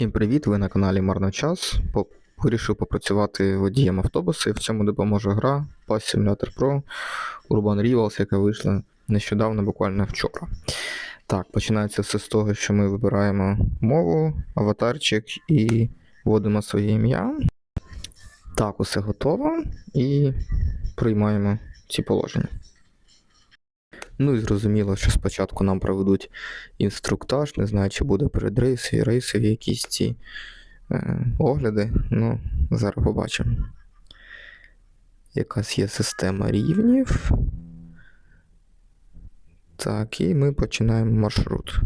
Всім привіт! Ви на каналі Марно Час. Вирішив попрацювати водієм автобуса, і в цьому допоможе гра Pass Simulator Pro Urban Rivals, яка вийшла нещодавно, буквально вчора. Так, починається все з того, що ми вибираємо мову, аватарчик і вводимо своє ім'я. Так, усе готово. І приймаємо ці положення. Ну і зрозуміло, що спочатку нам проведуть інструктаж, не знаю, чи буде перед рейсові, рейсові якісь ці е, огляди. Ну, зараз побачимо. Якась є система рівнів. Так, і ми починаємо маршрут.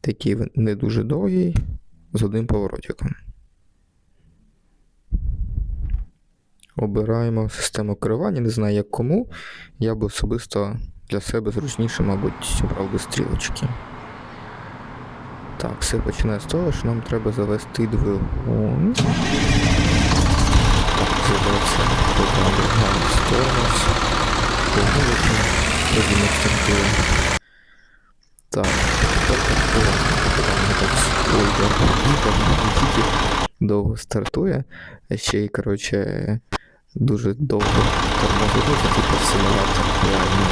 Такий не дуже довгий, з одним поворотиком. Обираємо систему керування, не знаю як кому. Я би особисто для себе зручніше, мабуть, обрав би стрілочки. Так, все починає з того, що нам треба завести двигун. Так, Стормас. Помилки. Тоді ми стартуємо. Так, тільки довго стартує, ще й, коротше, дуже довго тормозити, це типу симулятор реально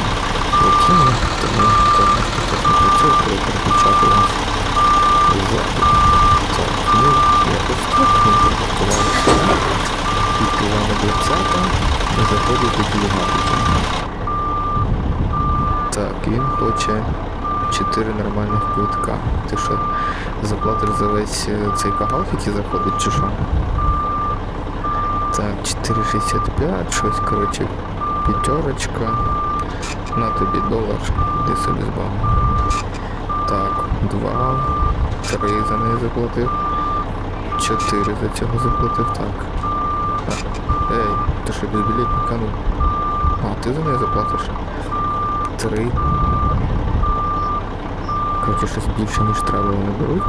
рутини, тому також не працює, коли переключати нас. Так, ну, якось так ми приготувалися. Відкриваємо дверцята і заходить до двигателя. Так, він хоче 4 нормальних квитка. Ти що, заплатиш за весь е, цей кагал, який заходить, чи що? Так, 4,65, щось, коротше, п'ятерочка. На тобі долар, іди собі з Богом. Так, два, три за неї заплатив. Чотири за цього заплатив, так. А, ей, ти що безбілетника, ну. А, ти за неї заплатиш? Три. Коротше, щось більше, ніж треба вони беруть.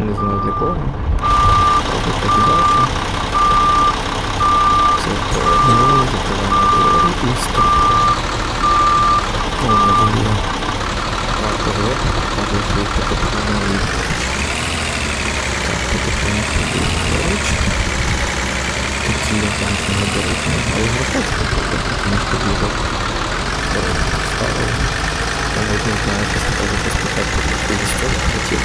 Не знаю для кого. Так, так і далі. Це повернули, закриваємо двері і стартуємо. О, не зуміло. Так, позвер, так, якщо їх потопаємо і... Так, потопаємо сюди поруч. Такі я там що не беруть, не знаю, не хочу потопати, тому що близок ставили. Я навіть не знаю, чесно кажучи, спочатку трошки історію хотів,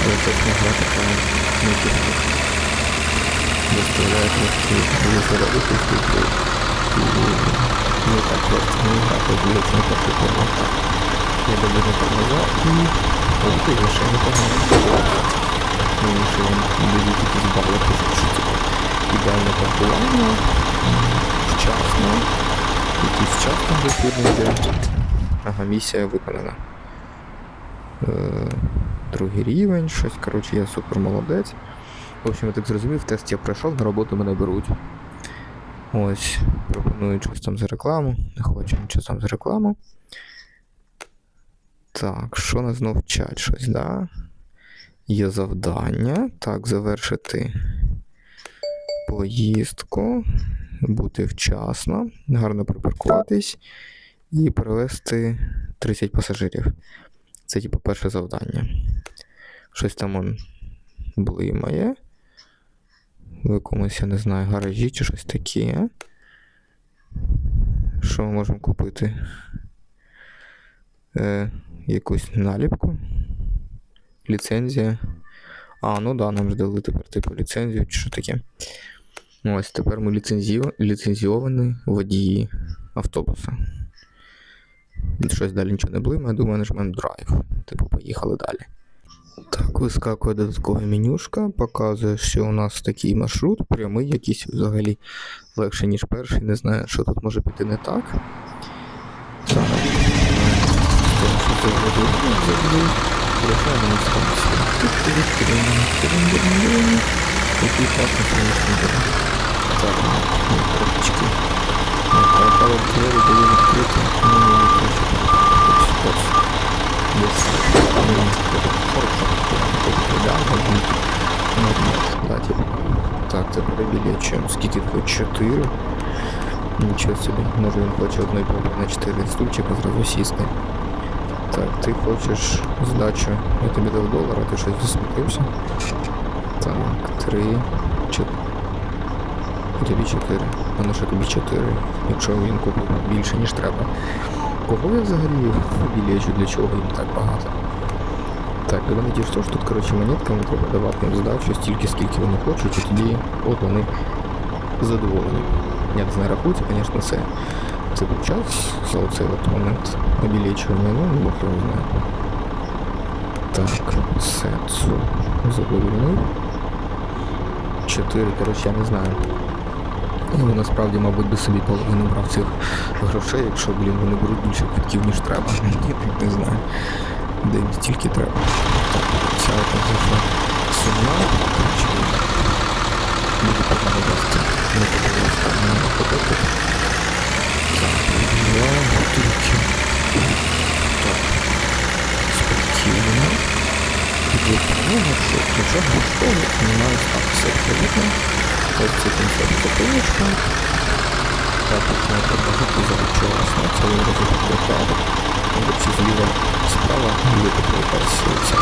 але чесно гра така не піде ну так просто не на перший погляд так. Я добре не тормоза і о, ти вже ще непогано. Ну, що він дають якісь бали, пишуть, що типу ідеальне паркування, вчасно, якийсь вчасно вже фірми йде. Ага, місія виконана. Е, другий рівень, щось, коротше, я супер молодець. В общем, я так зрозумів, тест я пройшов, на роботу мене беруть. Ось, пропонують щось там за рекламу. Не хочу нічого там за рекламу. Так, що нас знов вчать щось, да? Є завдання. Так, завершити поїздку, бути вчасно, гарно припаркуватись і перевезти 30 пасажирів. Це, типу, перше завдання. Щось там он блимає в якомусь, я не знаю, гаражі чи щось таке. Що ми можемо купити? Е, якусь наліпку. Ліцензія. А, ну да, нам ж дали тепер типу ліцензію чи що таке. Ось тепер ми ліцензіо... ліцензіовані водії автобуса. Щось далі нічого не блимає, думаю, нажмемо драйв. Типу, поїхали далі. Так, вискакує додаткова менюшка, показує, що у нас такий маршрут, прямий якийсь взагалі легше, ніж перший. Не знаю, що тут може піти не так. Так. Що на станцію. Такий. Так, відкриті. Ну. Десь. Да, типу. Так, це перебілячуємо. Скільки тут? 4. Нічого собі. Може він хоче одної попри на 4 стульчика зразу сісти. Так, ти хочеш здачу. Я тобі дав долар, а ти щось засмутився. Так, три, чотири. Тобі чотири. А на що тобі чотири? Якщо він купив більше, ніж треба. Кого я взагалі білячу, для чого їм так багато? Так, до мене дійшло, що тут, коротше, монетками треба давати їм здачу стільки, скільки вони хочуть, і тоді от вони задоволені. Як не рахується, звісно, це, це був час за оцей от момент обілічування, ну, бог його знає. Так, сетсу задовольнив. Чотири, коротше, я не знаю. Ну, насправді, мабуть, би собі половину брав цих грошей, якщо, блін, вони беруть більше квитків, ніж треба. Не знаю. Де їм стільки треба. Ця там зайшла сумна, чи буде. Не подивилися, не подати. Так, я готуючи. Так, спокійно. Допомога, що нічого важкого немає статися. Ось це концерт закінчка. Так, тут не треба жити залучилась на це розвиток докладу. Тобто зліва справа буде така якась ця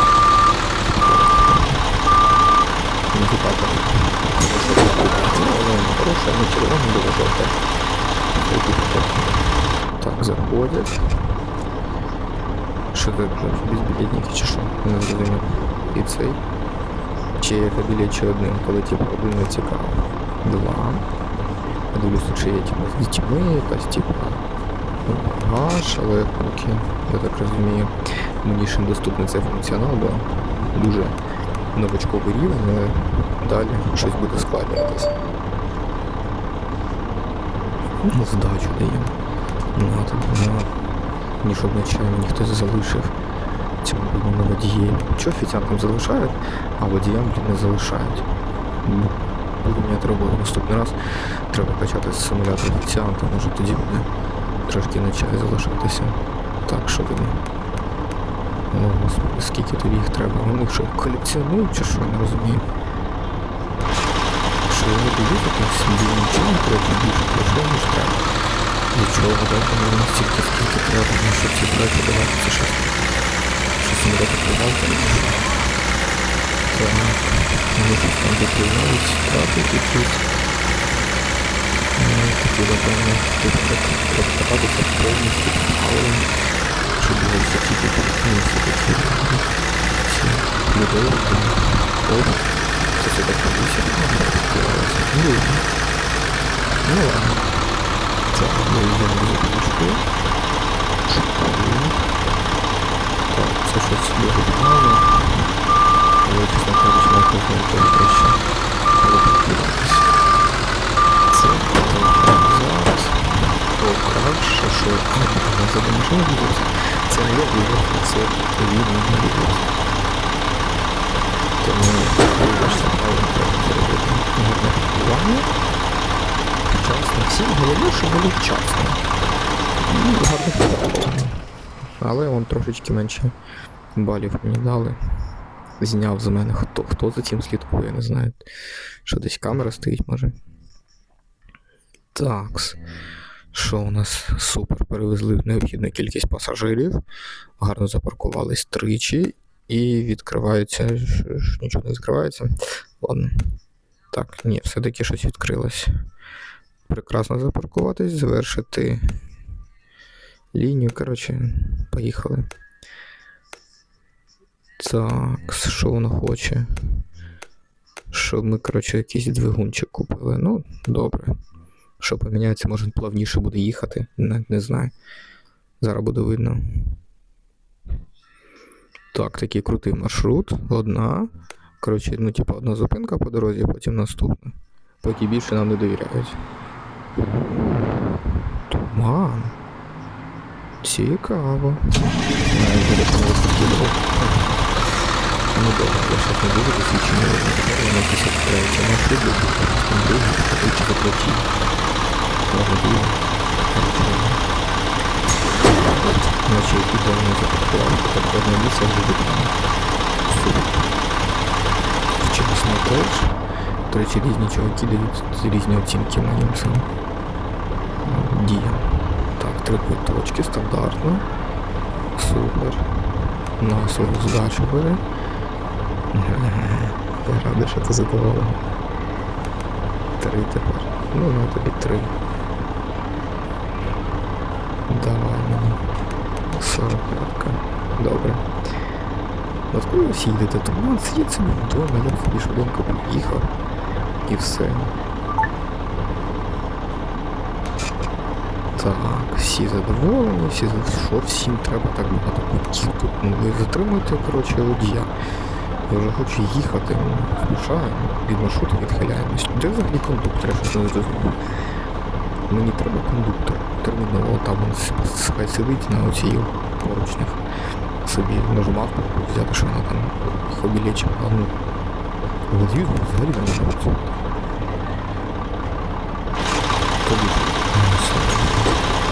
індикатор. Ну, воно хороше, не червоне, було жовте. Так, заходять. Що це безбілетники чи що? Не зрозумів. І цей. Чи є кабілет чи одним, коли типу один не цікаво. Два. Я дивлюся, чи є типу з дітьми якась типу. ну, Гаш, але поки, я так розумію, мені ще доступний цей функціонал, бо дуже новачковий рівень, але далі щось буде складнятися. Ну, здачу даємо. Ну, так, на ніж одночасно мені хтось залишив цьому бідному водії. Що офіціантам залишають, а водіям не залишають. Ну, Буду міняти роботу наступний раз. Треба качати симулятор офіціанта, може тоді буде трошки на чай залишатися. Так, що тоді? О, господи, скільки тобі їх треба? Вони що, колекціонують чи що, не розумію. Що я не дивлюся, там собі нічого не треба більше грошей, ніж треба. Для чого дати мені стільки, скільки треба, ну, щоб ці проекти давати це щось. Прибавка, не знаю. Так, вони щось там допливають, трапити тут. Такі, напевно, тут треба кататися повністю, але щоб було все тільки перекинувся такі ці людей. Оп, це все так робиться, ну, відкривалося. Ну, ну ладно. Так, ми йдемо до запічку. Шукаємо. Так, це щось дуже погано. Але, чесно кажучи, на кожному тому краще. Але. Це зараз. Покаже, що не за машину. Це не я відео, це він не відео. Тому вибачте, але треба зробити гарне планування вчасно. Всі головне, що було вчасно. Ну, гарно подобало. Але он трошечки менше балів мені дали. Зняв з мене хто хто за цим слідкує, не знаю. Що десь камера стоїть, може. Такс. Що у нас супер перевезли необхідну кількість пасажирів, гарно запаркувались тричі і відкривається. Нічого не відкривається. Ладно. Так, ні, все-таки щось відкрилось прекрасно запаркуватись, завершити лінію. Коротше, поїхали. Так, що воно хоче? Щоб ми, коротше, якийсь двигунчик купили. Ну, добре. Що поміняється, може плавніше буде їхати. Не, не знаю. Зараз буде видно. Так, такий крутий маршрут. Одна. Коротше, ну, типу, одна зупинка по дорозі, потім наступна. Поки більше нам не довіряють. Туман. Цікаво. Ну добре, щось не дуже досвідчений на 53 маршрут буду, там другий, тричі заплаті. Може. Наче. До речі, різні чуваки дають різні оцінки моїм цим діям. Три точки стандартно. Супер. На свою здачу бери. Я радий, що ти задоволений. Три тепер. Ну, на тобі три. Давай мені. 45. Добре. От коли ви всі йдете, то ну, сидіть собі вдома, я собі швиденько поїхав. І все. Так, всі задоволені, всі що всім треба так багато. Ну ви затримуєте, коротше, водія. Я вже хочу їхати, ну, спішаємо, від маршруту відхиляємось. Де взагалі кондуктор, я щось не зрозумів. Мені треба кондуктор. Терміново там він сидить на оцій поручнях. Собі нажимав взяти, що вона там хобілечі, а ну. Водію взагалі не все.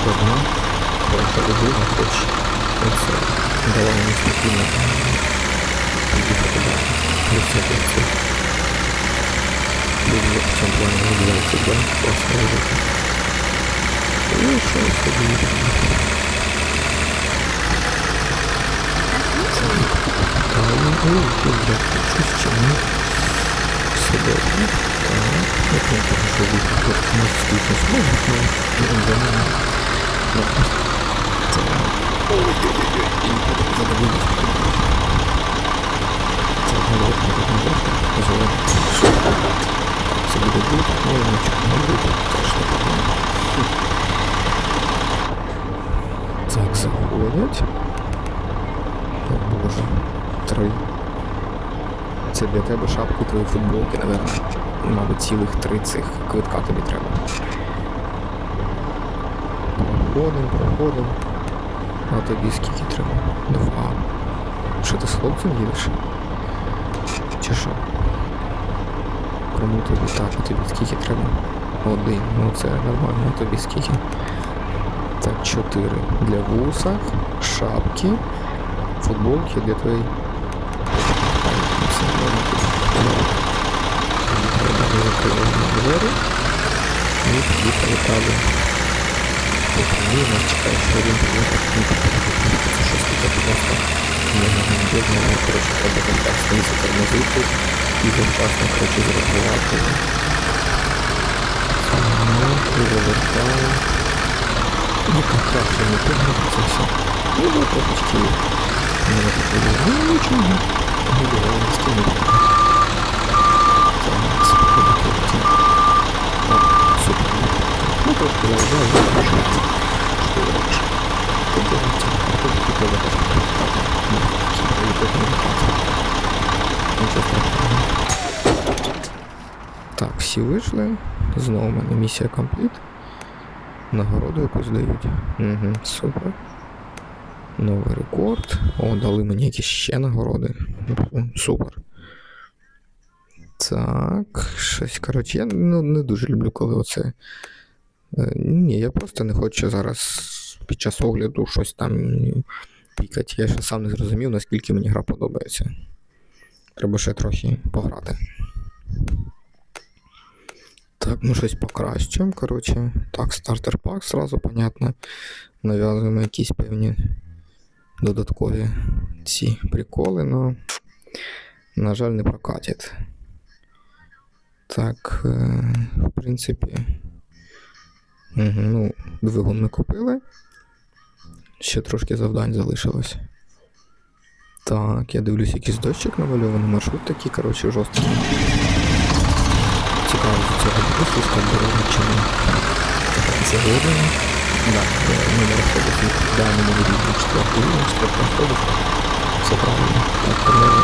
Одна, просто друга хоче. Оце. Давай мені спокійно. Підійти туди. До всяких цих. Дуже в цьому плані виділяється, да? Просто робити. І що собі. Та, ну, ну, добре. Щось чи ні. Все добре. Так. Як ми там що виходить? Ми стільки зможемо, ну, ну, за нами. Ну, задовольність. Це. Так, боже. Три. Це для тебе шапки твої футболки, наверно. Мабуть, цілих три цих квитка тобі треба. Проходим, проходим. А тобі скільки треба? Два. Що ти з хлопцем їдеш? Чи що? Кому тобі так, а тобі скільки треба? Один. Ну це нормально, а тобі скільки? Так, чотири. Для вуса, шапки, футболки для твоєї. Ай, ну все, ладно, тут. Давай. Далі закриваємо двері. І поїхали далі. Ні, нас чекає ще один приїхав. Ну, це щось таке, будь ласка. Ми не можемо, але, коротше, треба контекстом затормозити і завчасно, коротше, зреагувати. Так, перевертаємо. Яка краще не погано це все. Ну, було трошечки не такої. Ну, нічого. Гуляємо, з ким не Так, спробуйте ті. Так, супер. Ну, трошки заважаю, я прошу. Що ти робиш? Подивіться, а тут тут треба теж покатати. Ну, такі пріоритетні локації. Нічого страшного. Так, всі вийшли. Знову в мене місія компліт. Нагороду якусь дають. Угу, супер. Новий рекорд. О, дали мені якісь ще нагороди. Супер. Так, щось, коротше, я ну, не дуже люблю, коли оце. Е, Ні, я просто не хочу зараз під час огляду щось там пікати. Я ще сам не зрозумів, наскільки мені гра подобається. Треба ще трохи пограти. Так, ну щось покращуємо, коротше. Так, стартер пак сразу, понятно. Нав'язуємо якісь певні додаткові ці приколи, но, на жаль, не прокатять. Так, е, в принципі. Ну, двигун ми купили. Ще трошки завдань залишилось. Так, я дивлюсь, якийсь дощик намальований, маршрут такий, коротше, жорсткий. З цього слизька дорога чи ні. Загодено. Да, е, номер автобусу в даному рівні четвертий рівень, автобус. Все правильно. Так, помили.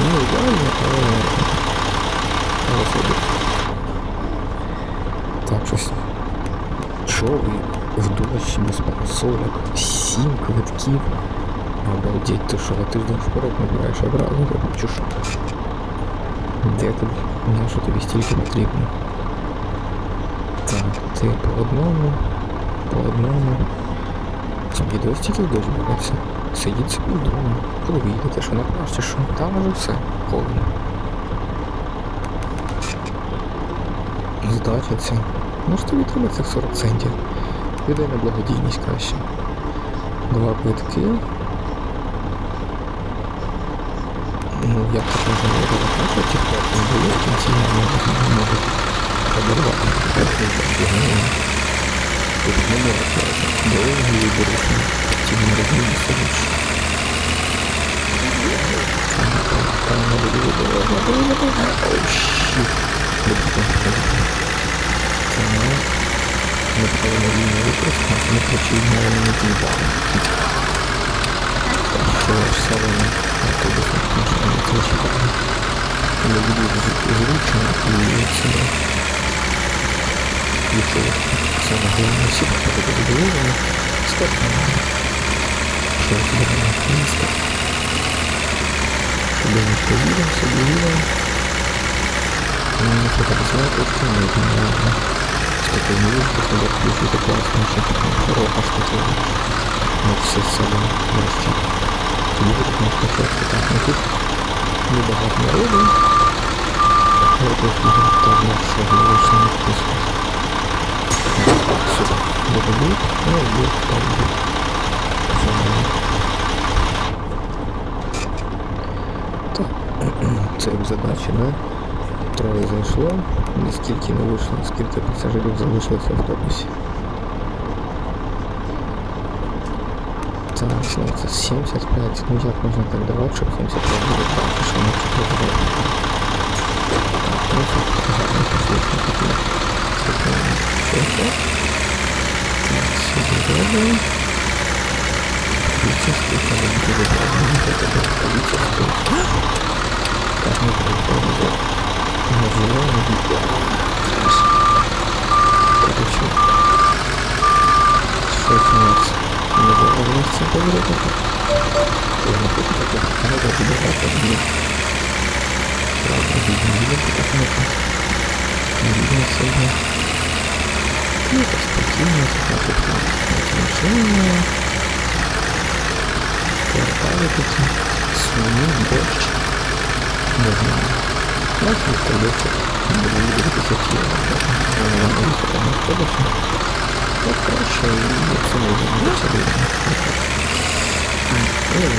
Ну, ідеально, але... Але собі. Так, щось. Що ви в дощ без парасольок? Сім квитків. Обалдеть, ти що, тиждень вперед набираєш одразу, ти чи що? Де тобі? На що тобі стільки потрібно? Так, ти по одному, по одному. Тобі досі тільки в дощ береться. Сидіть собі вдома. Коли ви що на чи що? Там уже все. Холодно. Здача ця. Ну ж тобі треба цих 40 центів. Віддай на благодійність краще. Два квитки. Ну, як так можна показати, чи хто не було, в кінці можуть, подарувати. Ну. Тут не брати. Довгі виборушні. Ці не розуміють собі. Там не буде вибору. Оу, щит. Це не не повинно вільно використати, не хочу мовами не тімпами. Так що саме автобусних машин це читає. Не буду зручно і це якщо саме головне всі походи задоволені, складно. Що я тебе не місто. Щоб я не поїдав, собі їдав. Ну, що так знаєте, що не знаю. Что ты не видишь, что я включу это классно, что ты там хорошо, что ты ну, все с собой вращать. Тут небагато народу. Вкусно. Сюда. Буду будет, там це як задача, да? Троє зайшло, наскільки не вийшло, скільки пасажирів залишилось в автобусі. начинается с 75. Ну, я нужно так давать, чтобы 75 будет, потому что мы чуть-чуть Количество, это было количество. Как мы предположим, называем видео. Короче, 16. Продукты. Буду двигаться, я вам расскажу. так буде так, буде. Правда, відео буде так не так. Не видно сьогодні. Ну, так спокійно, так тут машина. Квартали такі. Свині, борщ. Не знаю. Ну, це придеться. Буду дивитися ті. Вони вам їхати на автобусі. Так краще, і це не зробиться видно. Ну, я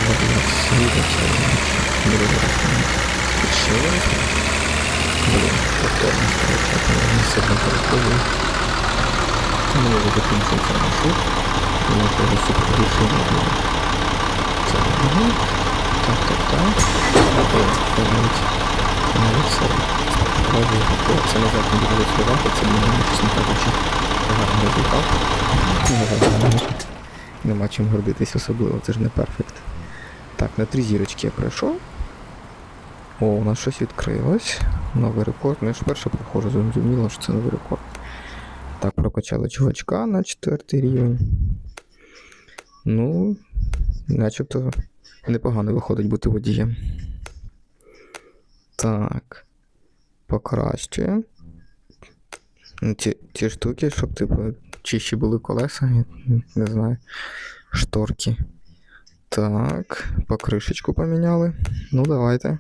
буду нас світиться, буду зараз підшивати. Буду повторно сперечати, не сильно переходжу. Тому я закінчується маршрут. Мені треба супер більше не буде. Це не Так, так, так. Окей, навіть навіть Справді це назад не буде відкривати, це для мене, чесно кажучи, гарний результат. Нема чим гордитись особливо, це ж не перфект. Так, на три зірочки я пройшов. О, у нас щось відкрилось. Новий рекорд. Ну я ж вперше проходжу, зрозуміло, що це новий рекорд. Так, прокачали чувачка на четвертий рівень. Ну, начебто непогано виходить бути водієм. Так. Покращує. Ну, Ці, ці штуки, щоб, типу, чищі були колеса, не знаю. Шторки. Так, покришечку поміняли. Ну, давайте.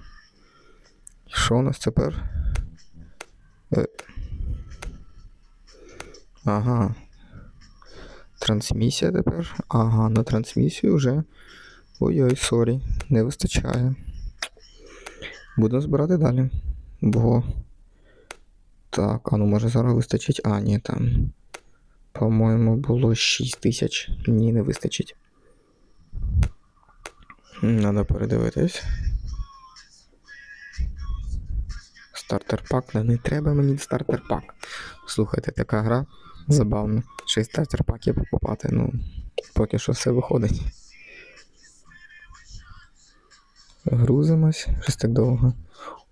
Що у нас тепер? Е. Ага. Трансмісія тепер. Ага, на трансмісію вже. Ой-ой, сорі, не вистачає. Будемо збирати далі. Бо. Так, а ну може зараз вистачить. А, ні, там. По-моєму, було 6 тисяч. Ні, не вистачить. Надо передивитись. Стартер пак, не, треба мені стартер пак. Слухайте, така гра забавна. Ще стартер пак є покупати, ну, поки що все виходить. Грузимось, щось так довго.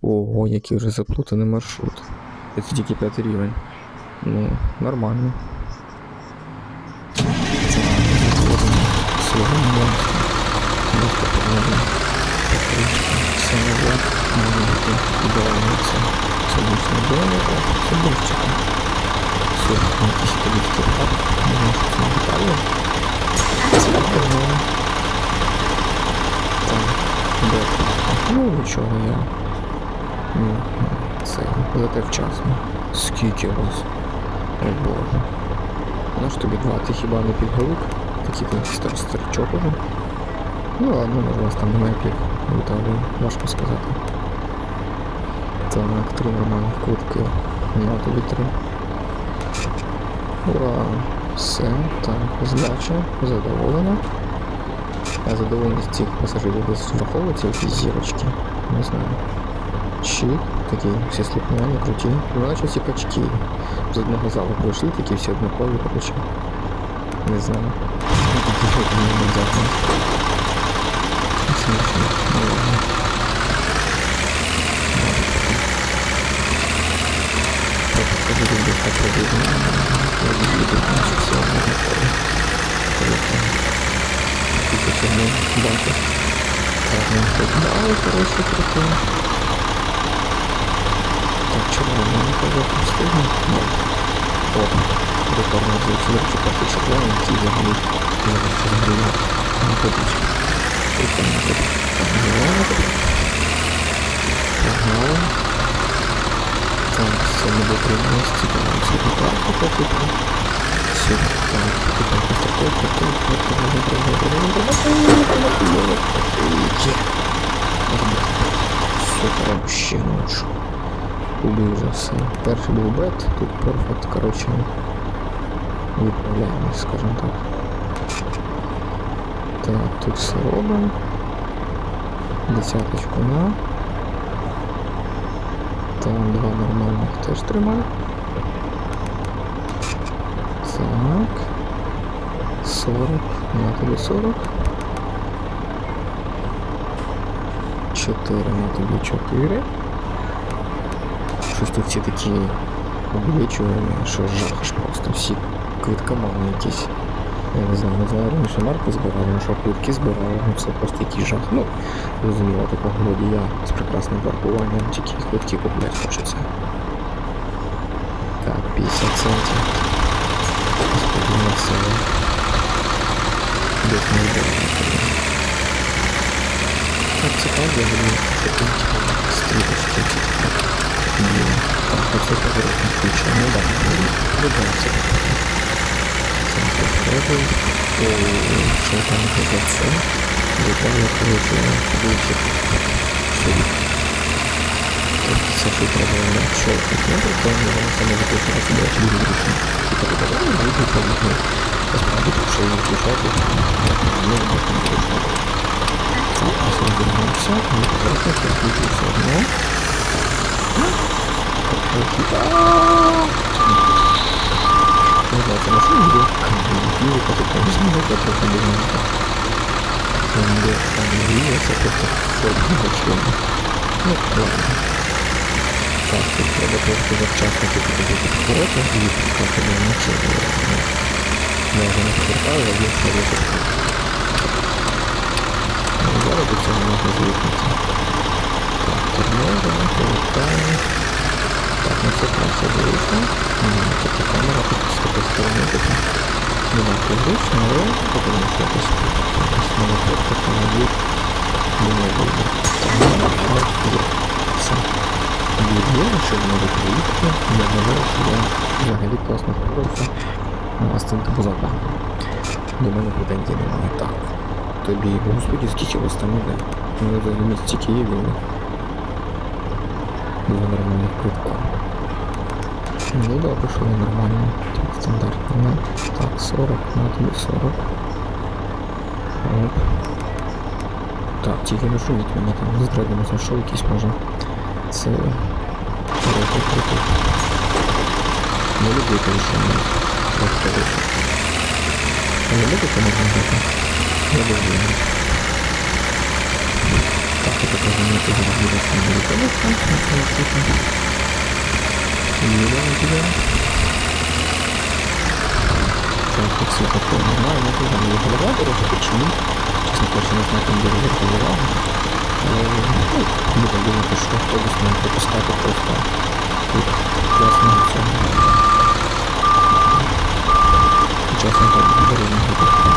Ого, який вже заплутаний маршрут. Це тільки п'ятий рівень. Ну, нормально. Ну, нічого я. М, Це зате вчасно. Скільки вас? О боже. на ж тобі два, ти хіба не підголук? Такий ти стар уже. Ну ладно, може вас там немає пік в важко сказати. Так, три нормальних квитки. На тобі три. Ура! Все, так, здача, задоволена. А задоволеність цих пасажирів враховується якісь зірочки. Не знаю. Щі, такі всі слухняні, круті, наче всі качки. З одного залу пройшли, такі всі однакові качки. Не знаю. Так, ну, так, короче, прикольно червоний, не казав пустину. Ні. О, рекордно звучили, що пахи шоколадом, ці взагалі взагалі не ходить. Прикольно тут. Погнали. Погнали. Там все не до 13, там все до парку покупно. Все, там покупно такой, такой, потом не добре, добре, добре, добре, добре, добре, добре, ночь. Вже все. Перший був бет, тут перфект, коротше, відправляємось, скажімо так. Так, тут все робимо. Десяточку на. Там два нормальних теж тримаю. Так. 40. На тобі 40. 4 на тобі 4. Щось тут всі такі облічувані, що жах ж просто. Всі квиткомани якісь. Я не знаю, не знаю, раніше марки збирали, ну що квитки збирали, ну це просто якийсь жах. Ну, зрозуміло, такого водія з прекрасним паркуванням, тільки квитки купляти хочеться. Так, 50 центів. Господи, це. Десь не вдалося. Так, цікаво, я буду такі включено. Ну так, дивимося. Це підходу. Е, що там ГДЦ? Детально получено. Вихід. Сюди. Тобто це тут треба якщо підняти, то воно саме запитає себе, чи буде вирішено. Чи передавали, ну, а вихід ну, поїхав. Насправді, якщо її включати, не можна включати. Так, ось розвернувся, ми повернувся, включився одне. Не знаю, це машина буде камінь, яка тут там змінити, трохи дивненько. Там де там гріє, це просто форма члена. Ну, ладно. Так, тут треба трошки завчасно тут буде підходити і відпускати на нічого. Я вже не повертаю, а є все випадку. Зараз до цього можна звикнути. Так, тормозимо, повертаємо. на все все вышло. Эта камера тут с такой стороны это не так привычно, но потом еще это снова просто автомобиль думаю было. Сам видео еще много проекта, я думаю, что я взагалі класно подобається. У нас там бузака. До мене претензії немає так. Тобі, господи, скільки вас там іде? Ну, це місті Києві. Два нормальних кубка. Ну добре, що нормально. Так, стандартно. На. Так, 40, на тобі 40. Оп. Так, тільки не шуміть мені там не зрадимо, знайшов якийсь може. Це років крутий. Не люблю коли шумно. Так, хорошо. А не любите можна грати? Я люблю. Так, это тоже не это зараз буде сам буде конечно. Так, все такое нормально, там не голова дорога, почему? Честно, короче, не знаю, там дорога голова. Ну, так думаю, что автобус нам пропускает просто. Тут классно все. Сейчас он так дорога.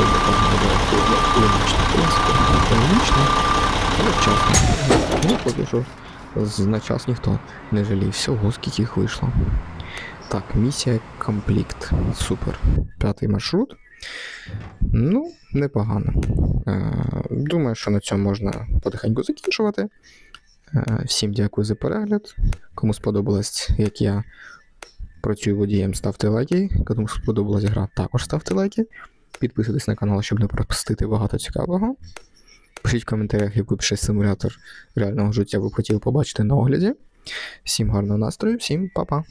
Погано буде логічно, в принципі, логічно, але вчасно. Ну, поки що на час ніхто не жалів. Всього, скільки їх вийшло. Так, місія комплект. Супер. П'ятий маршрут. Ну, непогано. Е, думаю, що на цьому можна потихеньку закінчувати. Е, всім дякую за перегляд. Кому сподобалось, як я працюю водієм, ставте лайки. Кому сподобалась гра, також ставте лайки. Підписуйтесь на канал, щоб не пропустити багато цікавого. Пишіть в коментарях, який б ще симулятор реального життя ви б хотіли побачити на огляді. Всім гарного настрою, всім па-па!